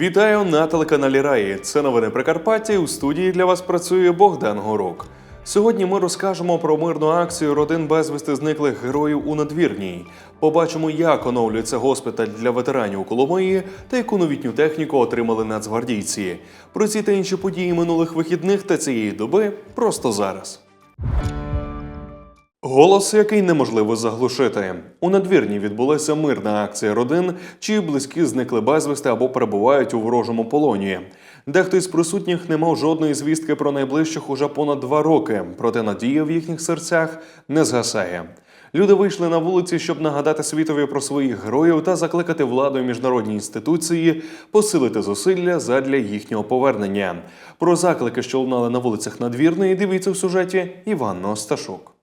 Вітаю на телеканалі Раї. Це новини Прикарпаття. У студії для вас працює Богдан Горук. Сьогодні ми розкажемо про мирну акцію родин безвісти зниклих героїв у надвірній. Побачимо, як оновлюється госпіталь для ветеранів у Коломиї та яку новітню техніку отримали нацгвардійці. Про ці та інші події минулих вихідних та цієї доби просто зараз. Голос, який неможливо заглушити. У надвірні відбулася мирна акція родин, чиї близькі зникли безвісти або перебувають у ворожому полоні. Дехто із присутніх не мав жодної звістки про найближчих уже понад два роки, проте надія в їхніх серцях не згасає. Люди вийшли на вулиці, щоб нагадати світові про своїх героїв та закликати владу і міжнародні інституції посилити зусилля задля їхнього повернення. Про заклики, що лунали на вулицях надвірної, дивіться в сюжеті Іванна Осташук.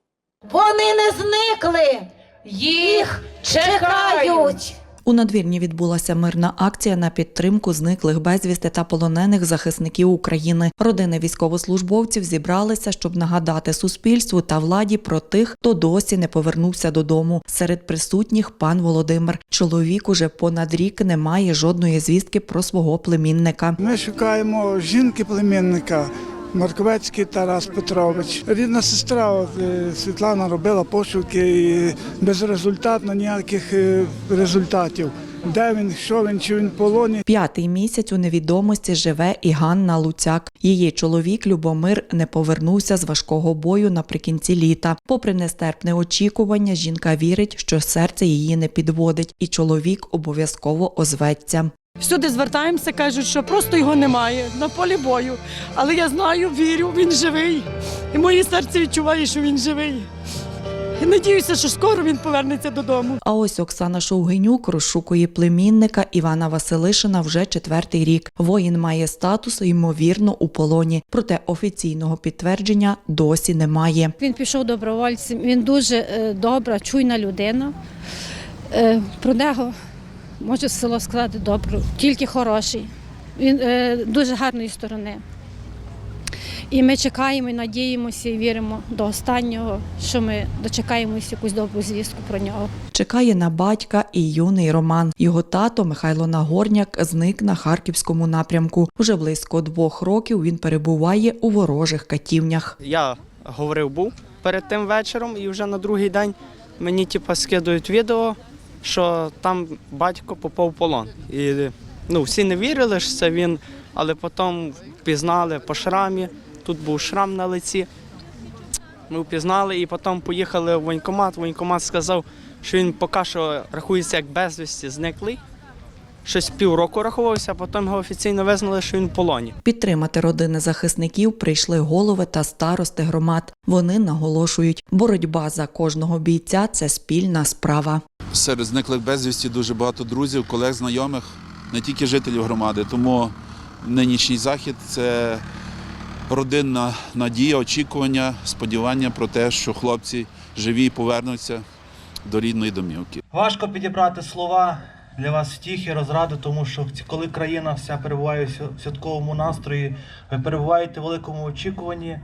Вони не зникли, їх чекають. У надвірні відбулася мирна акція на підтримку зниклих безвісти та полонених захисників України. Родини військовослужбовців зібралися, щоб нагадати суспільству та владі про тих, хто досі не повернувся додому. Серед присутніх пан Володимир. Чоловік уже понад рік не має жодної звістки про свого племінника. Ми шукаємо жінки племінника. Марковецький Тарас Петрович. Рідна сестра е, Світлана робила пошуки і безрезультатно ніяких е, результатів. Де він, що він, чи він полоні. П'ятий місяць у невідомості живе і Ганна Луцяк. Її чоловік Любомир не повернувся з важкого бою наприкінці літа. Попри нестерпне очікування, жінка вірить, що серце її не підводить, і чоловік обов'язково озветься. Всюди звертаємося, кажуть, що просто його немає на полі бою. Але я знаю, вірю, він живий. І моє серце відчуває, що він живий. І надіюся, що скоро він повернеться додому. А ось Оксана Шовгенюк розшукує племінника Івана Василишина вже четвертий рік. Воїн має статус, ймовірно, у полоні. Проте офіційного підтвердження досі немає. Він пішов добровольцем. Він дуже е, добра, чуйна людина. Е, Про нього можу з село сказати добре, тільки хороший. Він е, дуже гарної сторони. І ми чекаємо, і надіємося, і віримо до останнього, що ми дочекаємося якусь добру звістку про нього. Чекає на батька і юний Роман. Його тато Михайло Нагорняк зник на харківському напрямку. Уже близько двох років він перебуває у ворожих катівнях. Я говорив був перед тим вечором, і вже на другий день мені типу, скидують відео, що там батько попав в полон. І ну, всі не вірили, що це він, але потім впізнали по шрамі. Тут був шрам на лиці. Ми впізнали і потім поїхали в воєнкомат. Воєнкомат сказав, що він поки що рахується як безвісті зниклий. Щось півроку рахувався, а потім його офіційно визнали, що він в полоні. Підтримати родини захисників прийшли голови та старости громад. Вони наголошують, боротьба за кожного бійця це спільна справа. Серед зниклих безвісті дуже багато друзів, колег, знайомих, не тільки жителів громади. Тому нинішній захід це родинна надія, очікування, сподівання про те, що хлопці живі і повернуться до рідної домівки. Важко підібрати слова для вас втіхи, розради, тому що коли країна вся перебуває в святковому настрої, ви перебуваєте в великому очікуванні,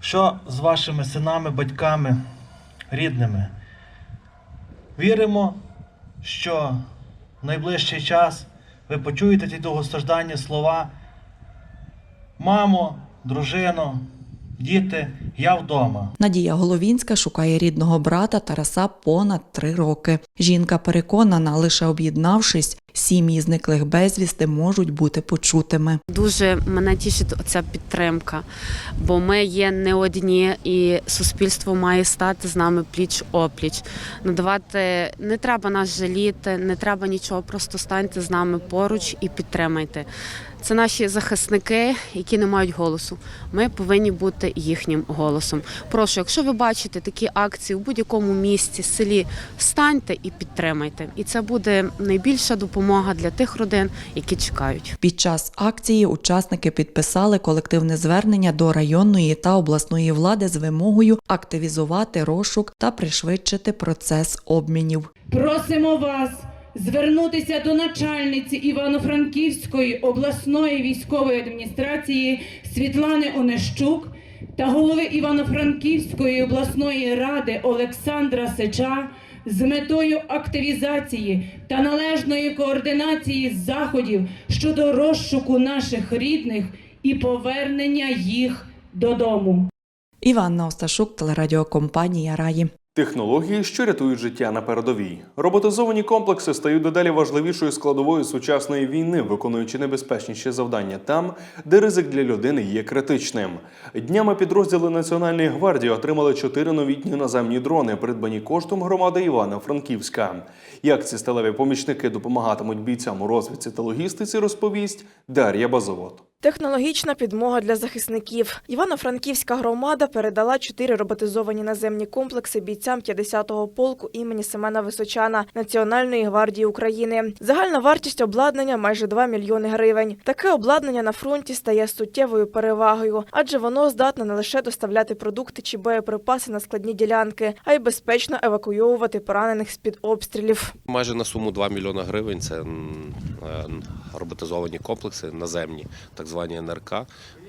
що з вашими синами, батьками, рідними. Віримо, що в найближчий час ви почуєте ті довгостражданні слова Мамо, дружино, діти, я вдома. Надія Головінська шукає рідного брата Тараса понад три роки. Жінка переконана, лише об'єднавшись, сім'ї зниклих безвісти можуть бути почутими. Дуже мене тішить ця підтримка, бо ми є не одні, і суспільство має стати з нами пліч опліч. Надавати не треба нас жаліти, не треба нічого, просто станьте з нами поруч і підтримайте. Це наші захисники, які не мають голосу. Ми повинні бути їхнім голосом. Прошу, якщо ви бачите такі акції в будь-якому місті, селі, станьте і підтримайте. І це буде найбільша допомога для тих родин, які чекають. Під час акції учасники підписали колективне звернення до районної та обласної влади з вимогою активізувати розшук та пришвидшити процес обмінів. Просимо вас звернутися до начальниці Івано-Франківської обласної військової адміністрації Світлани Онищук та голови Івано-Франківської обласної ради Олександра Сича з метою активізації та належної координації заходів щодо розшуку наших рідних і повернення їх додому. Іванна Осташук, телерадіокомпанія Раї. Технології, що рятують життя на передовій. Роботизовані комплекси стають дедалі важливішою складовою сучасної війни, виконуючи небезпечніші завдання там, де ризик для людини є критичним. Днями підрозділи Національної гвардії отримали чотири новітні наземні дрони, придбані коштом громади Івано-Франківська. Як ці сталеві помічники допомагатимуть бійцям у розвідці та логістиці, розповість Дар'я Базовод. Технологічна підмога для захисників. Івано-Франківська громада передала чотири роботизовані наземні комплекси бійцям 50-го полку імені Семена Височана Національної гвардії України. Загальна вартість обладнання майже 2 мільйони гривень. Таке обладнання на фронті стає суттєвою перевагою, адже воно здатне не лише доставляти продукти чи боєприпаси на складні ділянки, а й безпечно евакуйовувати поранених з під обстрілів. Майже на суму 2 мільйони гривень це е, роботизовані комплекси наземні, так звані НРК.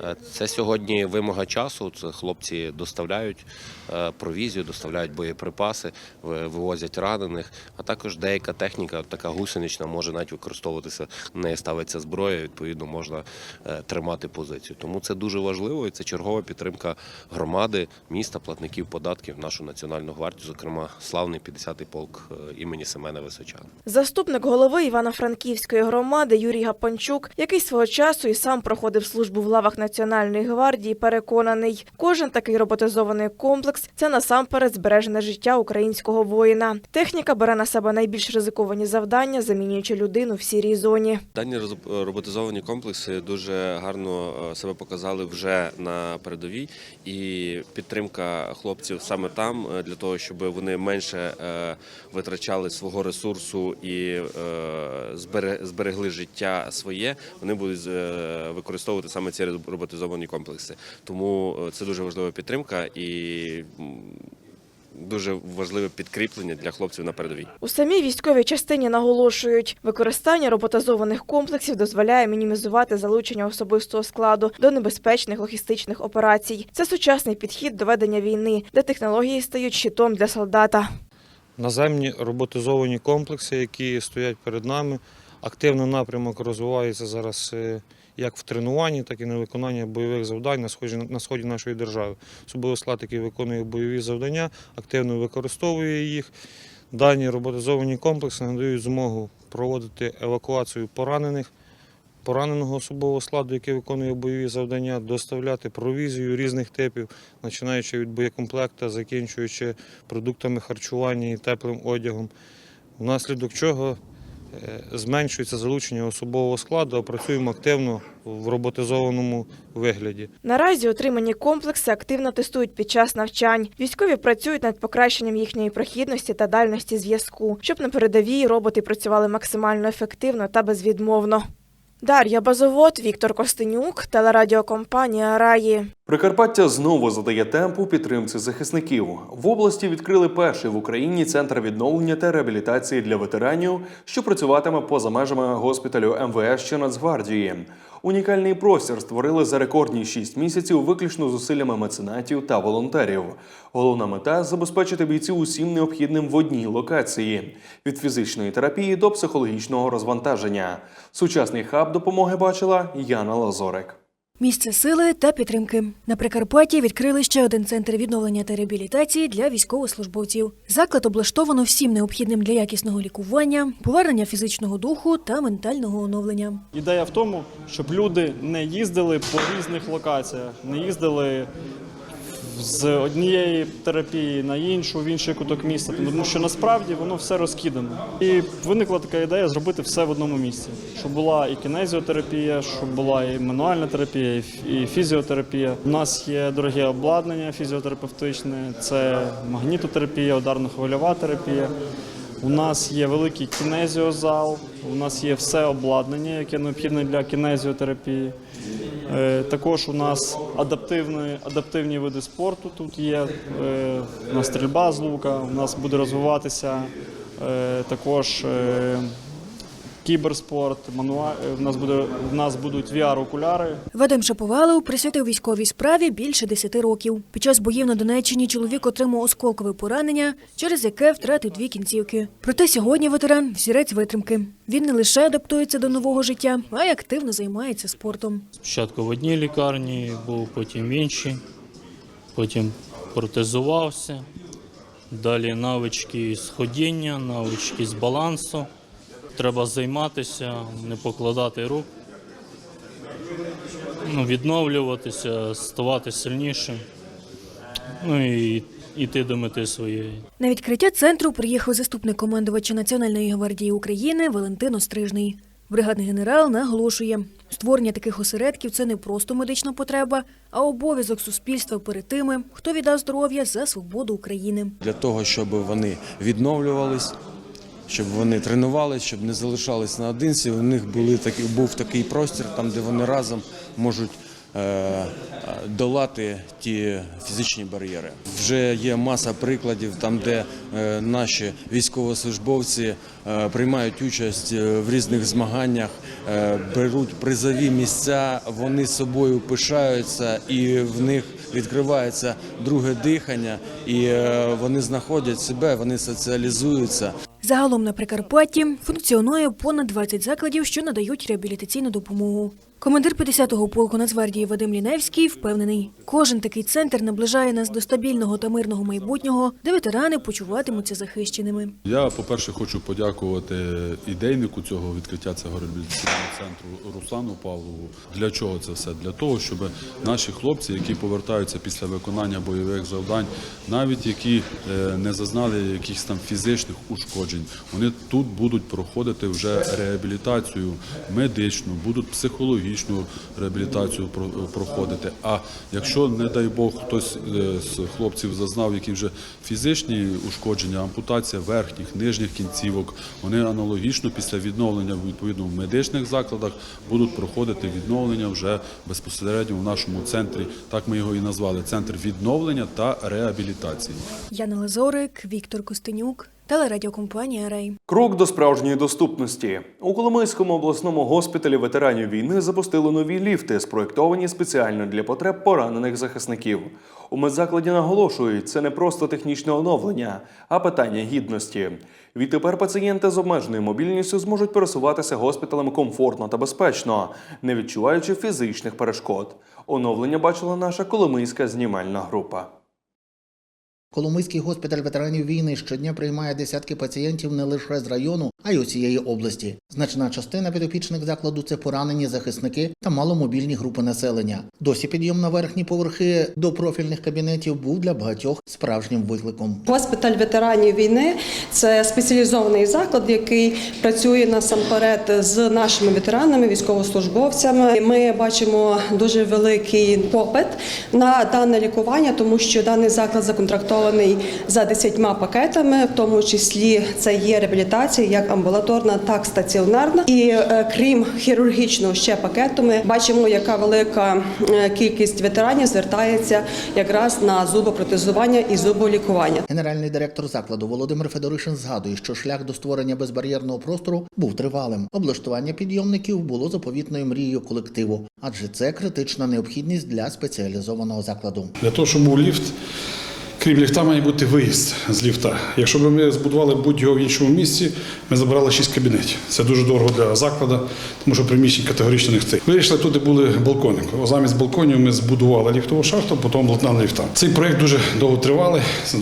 Е, Це сьогодні вимога часу. Це хлопці доставляють е, провізію, доставляють боєприпаси, вивозять ранених, а також деяка техніка, така гусенична, може навіть використовуватися. Неї ставиться зброя, відповідно, можна е, тримати позицію. Тому це дуже важливо і це чергова підтримка громади, міста, платників податків, нашу національну гвардію, зокрема славний 50-й полк імені Семена Височана. Заступник голови Івано-Франківської громади Юрій Гапанчук, який свого часу і сам проходив службу в лавах Національної гвардії, переконаний, кожен такий роботизований комплекс це насамперед збережене життя українського воїна. Техніка бере на себе найбільш ризиковані завдання, замінюючи людину в сірій зоні. Дані роботизовані комплекси дуже гарно е, себе показали вже на передовій, і підтримка хлопців саме там е, для того, щоб вони менше е, витрачали свого ресурсу і зберегли життя своє. Вони будуть використовувати саме ці роботизовані комплекси. Тому е, це дуже важлива підтримка і дуже важливе підкріплення для хлопців на передовій. У самій військовій частині наголошують, використання роботизованих комплексів дозволяє мінімізувати залучення особистого складу до небезпечних логістичних операцій. Це сучасний підхід до ведення війни, де технології стають щитом для солдата. наземні роботизовані комплекси, які стоять перед нами. Активний напрямок розвивається зараз е, як в тренуванні, так і на виконанні бойових завдань на сході, на сході нашої держави. Особливо склад, який виконує бойові завдання, активно використовує їх. Дані роботизовані комплекси надають змогу проводити евакуацію поранених, пораненого особового складу, який виконує бойові завдання, доставляти провізію різних типів, починаючи від боєкомплекта, закінчуючи продуктами харчування і теплим одягом, внаслідок чого зменшується залучення особового складу, а працюємо активно в роботизованому вигляді. Наразі отримані комплекси активно тестують під час навчань. Військові працюють над покращенням їхньої прохідності та дальності зв'язку, щоб на передовій роботи працювали максимально ефективно та безвідмовно. Дар'я Базовод, Віктор Костенюк, телерадіокомпанія Раї. Прикарпаття знову задає темпу підтримці захисників. В області відкрили перший в Україні центр відновлення та реабілітації для ветеранів, що працюватиме поза межами госпіталю МВС чи Нацгвардії. Унікальний простір створили за рекордні 6 місяців виключно зусиллями меценатів та волонтерів. Головна мета забезпечити бійців усім необхідним в одній локації від фізичної терапії до психологічного розвантаження. Сучасний хаб допомоги бачила Яна Лазорик. Місце сили та підтримки на Прикарпатті відкрили ще один центр відновлення та реабілітації для військовослужбовців. Заклад облаштовано всім необхідним для якісного лікування, повернення фізичного духу та ментального оновлення. Ідея в тому, щоб люди не їздили по різних локаціях, не їздили з однієї терапії на іншу, в інший куток міста, тому що насправді воно все розкидано. І виникла така ідея зробити все в одному місці, щоб була і кінезіотерапія, щоб була і мануальна терапія, і фізіотерапія. У нас є дороге обладнання фізіотерапевтичне, це магнітотерапія, ударно-хвильова терапія. У нас є великий кінезіозал, у нас є все обладнання, яке необхідне для кінезіотерапії. Е, Також у нас адаптивні, адаптивні види спорту тут є. Е, У нас стрільба з лука, у нас буде розвиватися е, також кіберспорт, мануа... е, в нас буде в нас будуть VR-окуляри. Вадим Шаповалов присвятив військовій справі більше 10 років. Під час боїв на Донеччині чоловік отримав осколкове поранення, через яке втратив дві кінцівки. Проте сьогодні ветеран взірець витримки. Він не лише адаптується до нового життя, а й активно займається спортом. Спочатку в одній лікарні був, потім в іншій, потім протезувався. Далі навички з ходіння, навички з балансу. Треба займатися, не покладати рук, ну, відновлюватися, ставати сильнішим, ну і йти до мети своєї. На відкриття центру приїхав заступник командувача Національної гвардії України Валентин Острижний. Бригадний генерал наголошує, створення таких осередків це не просто медична потреба, а обов'язок суспільства перед тими, хто віддав здоров'я за свободу України. для того, щоб вони відновлювались, щоб вони тренувалися, щоб не залишались наодинці. У них були такі, був такий простір, там, де вони разом можуть е, долати ті фізичні бар'єри. Вже є маса прикладів, там, де е, наші військовослужбовці е, приймають участь в різних змаганнях, беруть призові місця, вони собою пишаються і в них відкривається друге дихання, і вони знаходять себе, вони соціалізуються. Загалом на Прикарпатті функціонує понад 20 закладів, що надають реабілітаційну допомогу. Командир 50-го полку Нацгвардії Вадим Ліневський впевнений, кожен такий центр наближає нас до стабільного та мирного майбутнього, де ветерани почуватимуться захищеними. Я, по-перше, хочу подякувати ідейнику цього відкриття цього реабілітаційного центру Руслану Павлову. Для чого це все? Для того, щоб наші хлопці, які повертаються після виконання бойових завдань, навіть які е, не зазнали якихось там фізичних ушкоджень, вони тут будуть проходити вже реабілітацію медичну, будуть психологічну реабілітацію про- проходити. А якщо, не дай Бог, хтось е, з хлопців зазнав які вже фізичні ушкодження, ампутація верхніх, нижніх кінцівок, вони аналогічно після відновлення відповідно в медичних закладах будуть проходити відновлення вже безпосередньо в нашому центрі. Так ми його і назвали центр відновлення та реабілітації. Яна Лазорик, Віктор Костенюк, телерадіокомпанія Рей. Крок до справжньої доступності у Коломийському обласному госпіталі ветеранів війни запустили нові ліфти, спроєктовані спеціально для потреб поранених захисників. У медзакладі наголошують, це не просто технічне оновлення, а питання гідності. Відтепер пацієнти з обмеженою мобільністю зможуть пересуватися госпіталем комфортно та безпечно, не відчуваючи фізичних перешкод. Оновлення бачила наша коломийська знімальна група. Коломийський госпіталь ветеранів війни щодня приймає десятки пацієнтів не лише з району, а й усієї області. Значна частина підопічних закладу це поранені захисники та маломобільні групи населення. Досі підйом на верхні поверхи до профільних кабінетів був для багатьох справжнім викликом. Госпіталь ветеранів війни це спеціалізований заклад, який працює насамперед з нашими ветеранами, військовослужбовцями. Ми бачимо дуже великий попит на дане лікування, тому що даний заклад законтрактований за 10 пакетами, в тому числі це є реабілітація як амбулаторна, так і стаціонарна. І е, крім хірургічного ще пакету, ми бачимо, яка велика е, кількість ветеранів звертається якраз на зубопротезування і зуболікування. Генеральний директор закладу Володимир Федоришин згадує, що шлях до створення безбар'єрного простору був тривалим. Облаштування підйомників було заповітною мрією колективу, адже це критична необхідність для спеціалізованого закладу. Для того, щоб був ліфт, крім ліфта, має бути виїзд з ліфта. Якщо б ми збудували будь-його в іншому місці, ми забирали 6 кабінетів. Це дуже дорого для закладу, тому що приміщень категорично не хти. Вирішили, туди були балкони. Замість балконів ми збудували ліфтову шахту, потім обладнали ліфта. Цей проект дуже довго тривалий. З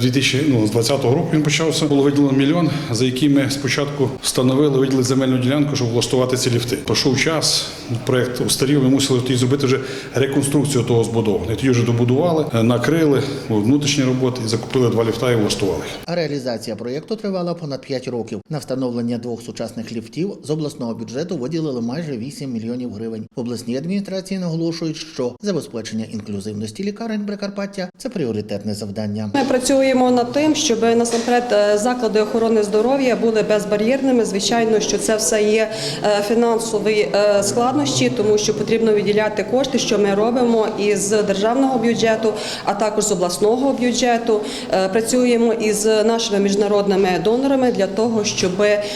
2020 року він почався. Було виділено мільйон, за який ми спочатку встановили, виділили земельну ділянку, щоб влаштувати ці ліфти. Пройшов час, проект устарів, ми мусили тоді зробити вже реконструкцію того збудованого. Тоді вже добудували, накрили внутрішні роботи, закупили два ліфта і влаштували. реалізація проєкту тривала понад 5 років. На встановлення двох сучасних ліфтів з обласного бюджету виділили майже 8 мільйонів гривень. В обласній адміністрації наголошують, що забезпечення інклюзивності лікарень Прикарпаття це пріоритетне завдання. Ми працюємо над тим, щоб насамперед е, заклади охорони здоров'я були безбар'єрними. Звичайно, що це все є е, фінансові е, складнощі, тому що потрібно виділяти кошти, що ми робимо із державного бюджету, а також з обласного. Обласного бюджету. Е, Працюємо із нашими міжнародними донорами для того, щоб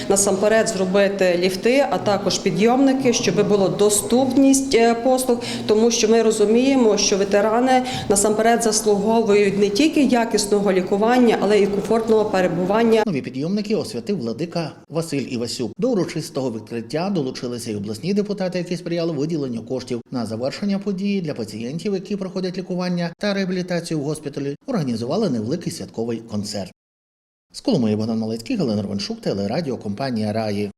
насамперед зробити ліфти, а також підйомники, щоб була доступність е, послуг, тому що ми розуміємо, що ветерани насамперед заслуговують не тільки якісного лікування, але й комфортного перебування. Нові підйомники освятив владика Василь Івасюк. До урочистого відкриття долучилися й обласні депутати, які сприяли виділенню коштів на завершення події для пацієнтів, які проходять лікування та реабілітацію в госпіталі. Організували невеликий святковий концерт. З Коломиї Богдан Малецький, Галина Рваншук, телерадіокомпанія Раї.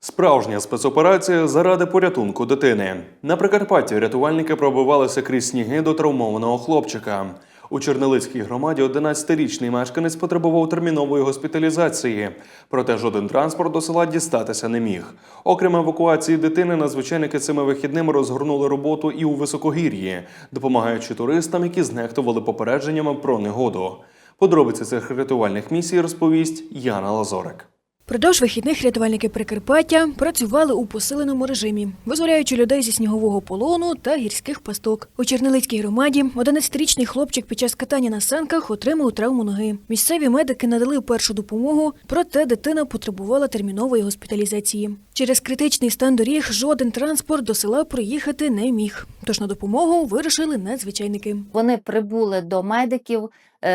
Справжня спецоперація заради порятунку дитини. На Прикарпатті рятувальники пробивалися крізь сніги до травмованого хлопчика. У Чернелицькій громаді 11-річний мешканець потребував термінової госпіталізації, проте жоден транспорт до села дістатися не міг. Окрім евакуації дитини, надзвичайники цими вихідними розгорнули роботу і у високогір'ї, допомагаючи туристам, які знехтували попередженнями про негоду. Подробиці цих рятувальних місій розповість Яна Лазорик. Продовж вихідних рятувальники Прикарпаття працювали у посиленому режимі, визволяючи людей зі снігового полону та гірських пасток. У Чернелицькій громаді 11-річний хлопчик під час катання на санках отримав травму ноги. Місцеві медики надали першу допомогу, проте дитина потребувала термінової госпіталізації. Через критичний стан доріг жоден транспорт до села проїхати не міг. Тож на допомогу вирушили надзвичайники. Вони прибули до медиків,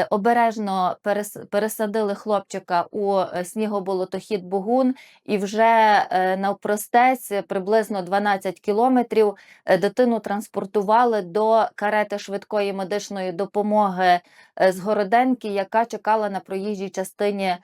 обережно перес- пересадили хлопчика у е, снігоболотохід Бугун, і вже е, навпростець е, приблизно 12 кілометрів е, дитину транспортували до карети швидкої медичної допомоги е, з Городенки, яка чекала на проїжджій частині е,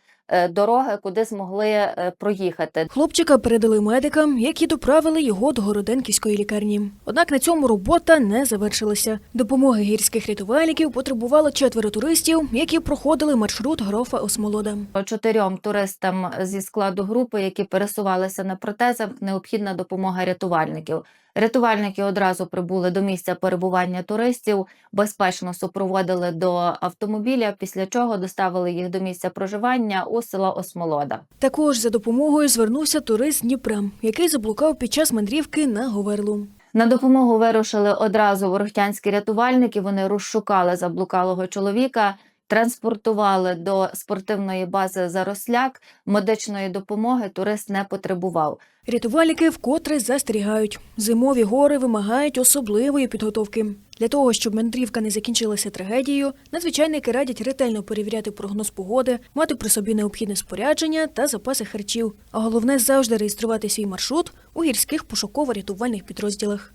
дороги, куди змогли е, проїхати. Хлопчика передали медикам, які доправили його до Городенківської лікарні. Однак на цьому робота не завершилася. Допомоги гірських рятувальників потребувало четверо туристів, які проходили маршрут грофа Осмолода. Чотирьом туристам зі складу групи, які пересувалися на протезах, необхідна допомога рятувальників. Рятувальники одразу прибули до місця перебування туристів, безпечно супроводили до автомобіля, після чого доставили їх до місця проживання у село Осмолода. Також за допомогою звернувся турист Дніпра, який заблукав під час мандрівки на Говерлу. На допомогу вирушили одразу ворохтянські рятувальники. Вони розшукали заблукалого чоловіка, транспортували до спортивної бази Заросляк. Медичної допомоги турист не потребував. Рятувальники вкотре застерігають. Зимові гори вимагають особливої підготовки. Для того, щоб мандрівка не закінчилася трагедією, надзвичайники радять ретельно перевіряти прогноз погоди, мати при собі необхідне спорядження та запаси харчів. А головне завжди реєструвати свій маршрут у гірських пошуково-рятувальних підрозділах.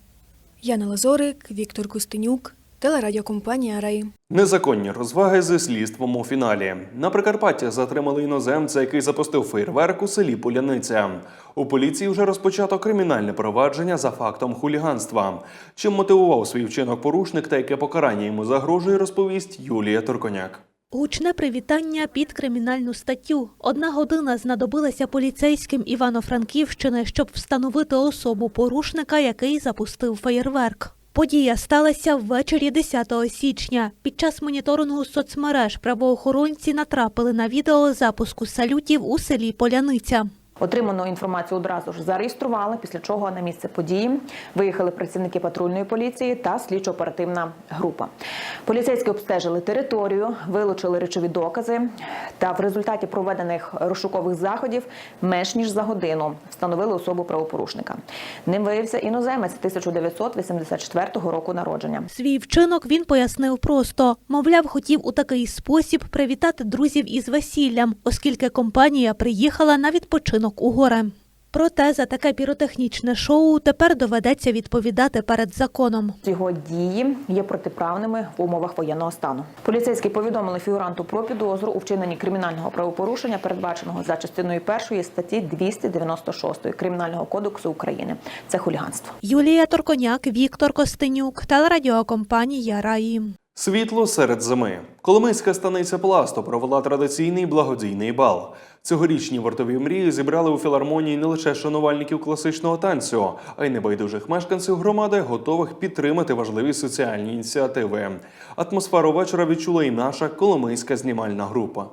Яна Лазорик, Віктор Костенюк, телерадіокомпанія Раї. Незаконні розваги зі слідством у фіналі. На Прикарпатті затримали іноземця, який запустив фейерверк у селі Поляниця. У поліції вже розпочато кримінальне провадження за фактом хуліганства. Чим мотивував свій вчинок порушник та яке покарання йому загрожує, розповість Юлія Торконяк. Гучне привітання під кримінальну статтю. Одна година знадобилася поліцейським Івано-Франківщини, щоб встановити особу порушника, який запустив феєрверк. Подія сталася ввечері 10 січня. Під час моніторингу соцмереж правоохоронці натрапили на відео запуску салютів у селі Поляниця. Отриману інформацію одразу ж зареєстрували, після чого на місце події виїхали працівники патрульної поліції та слідчо-оперативна група. Поліцейські обстежили територію, вилучили речові докази та в результаті проведених розшукових заходів менш ніж за годину встановили особу правопорушника. Ним виявився іноземець 1984 року народження. Свій вчинок він пояснив просто. Мовляв, хотів у такий спосіб привітати друзів із весіллям, оскільки компанія приїхала на відпочинок у гори. Проте за таке піротехнічне шоу тепер доведеться відповідати перед законом. Його дії є протиправними в умовах воєнного стану. Поліцейські повідомили фігуранту про підозру у вчиненні кримінального правопорушення, передбаченого за частиною першої статті 296 Кримінального кодексу України. Це хуліганство. Юлія Торконяк, Віктор Костенюк, телерадіокомпанія Раї. Світло серед зими. Коломийська станиця Пласту провела традиційний благодійний бал. Цьогорічні вартові мрії зібрали у філармонії не лише шанувальників класичного танцю, а й небайдужих мешканців громади, готових підтримати важливі соціальні ініціативи. Атмосферу вечора відчула і наша коломийська знімальна група.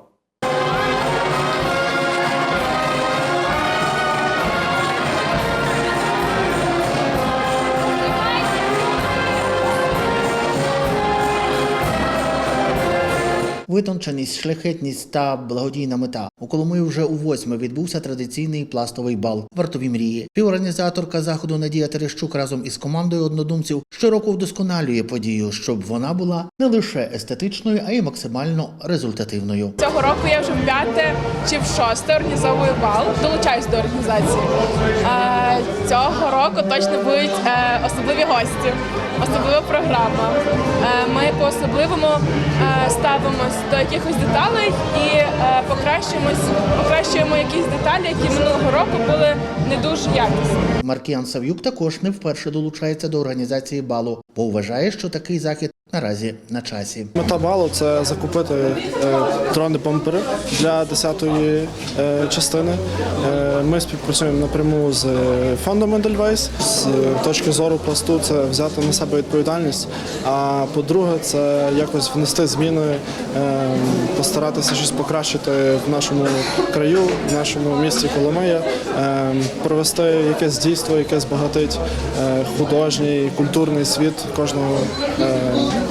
Витонченість, шляхетність та благодійна мета. У Коломиї вже у восьме відбувся традиційний пластовий бал вартові мрії. Співорганізаторка заходу Надія Терещук разом із командою однодумців щороку вдосконалює подію, щоб вона була не лише естетичною, а й максимально результативною. Цього року я вже п'яте чи в шосте організовую бал, долучаюсь до організації. Е, цього року точно будуть е, особливі гості, особлива програма. Е, ми по-особливому е, ставимось до якихось деталей і е, покращуємо якісь деталі, які минулого року були не дуже якісні. Маркіян Сав'юк також не вперше долучається до організації балу, бо вважає, що такий захід наразі на часі. Мета балу це закупити е, дрони бомбери для 10-ї е, частини. Е, ми співпрацюємо напряму з е, фондом Edelweiss. З точки зору пласту це взяти на себе відповідальність. А по-друге, це якось внести зміни, е, постаратися щось покращити в нашому краю, в нашому місті Коломия, е, провести якесь дійство, яке збагатить е, художній, культурний світ кожного е,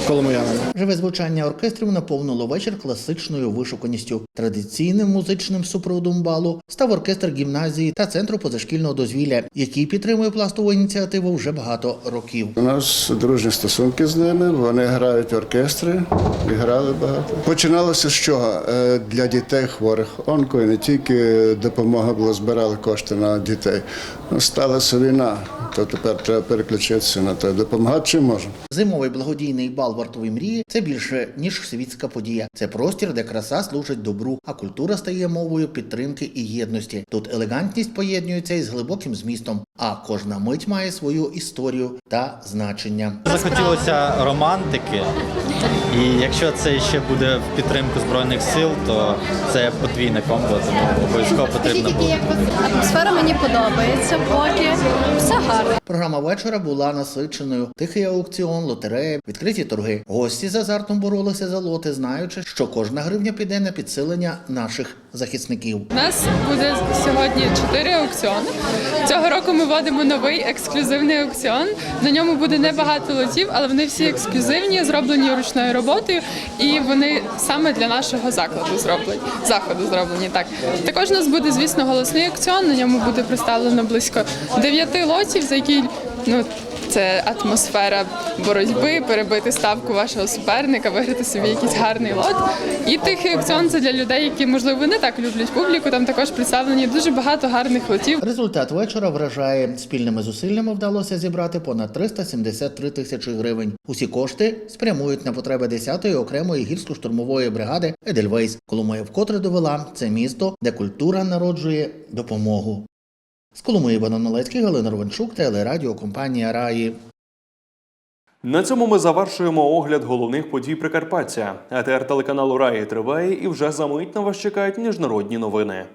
коломиянина. Живе звучання оркестрів наповнило вечір класичною вишуканістю. Традиційним музичним супроводом балу став оркестр гімназії та центру позашкільного дозвілля, який підтримує пластову ініціативу вже багато років. У нас дружні стосунки з ними. Вони грають в оркестри і грали багато. Починалося з чого? Е, Для дітей хворих онко і не тільки допомога була, збирали кошти на дітей. Ну, Сталася війна, то тепер треба переключитися на те. Допомагати чим можемо. Зимовий благодійний бал вартові мрії це більше ніж світська подія. Це простір, де краса служить добру, а культура стає мовою підтримки і єдності. Тут елегантність поєднується із глибоким змістом, а кожна мить має свою історію та значення. Захотілося романтики, і якщо це ще буде в підтримку збройних сил, то це подвійне комбо, тому обов'язково потрібно буде. Атмосфера мені подобається, поки все гарно. Програма вечора була насиченою. Тихий аукціон, лотерея, відкриті торги. Гості з азартом боролися за лоти, знаючи, що кожна гривня піде на підсилення наших захисників. У нас буде сьогодні чотири аукціони. Цього року ми вводимо новий ексклюзивний аукціон. На ньому буде небагато лотів, але вони всі ексклюзивні, зроблені ручною роботою, і вони саме для нашого закладу зроблені. Заходу зроблені. Так також у нас буде, звісно, голосний аукціон. На ньому буде представлено близько дев'яти лотів, за які ну. Це атмосфера боротьби, перебити ставку вашого суперника, виграти собі якийсь гарний лот. І тихий аукціон це для людей, які можливо не так люблять публіку. Там також представлені дуже багато гарних лотів. Результат вечора вражає. Спільними зусиллями вдалося зібрати понад 373 тисячі гривень. Усі кошти спрямують на потреби 10-ї окремої гірсько-штурмової бригади Едельвейс. Коломия вкотре довела це місто, де культура народжує допомогу. З Коломиї Бананолецький Галина телерадіо компанія Раї. На цьому ми завершуємо огляд головних подій Прикарпаття. АТР телеканалу Раї триває і вже за мить на вас чекають міжнародні новини.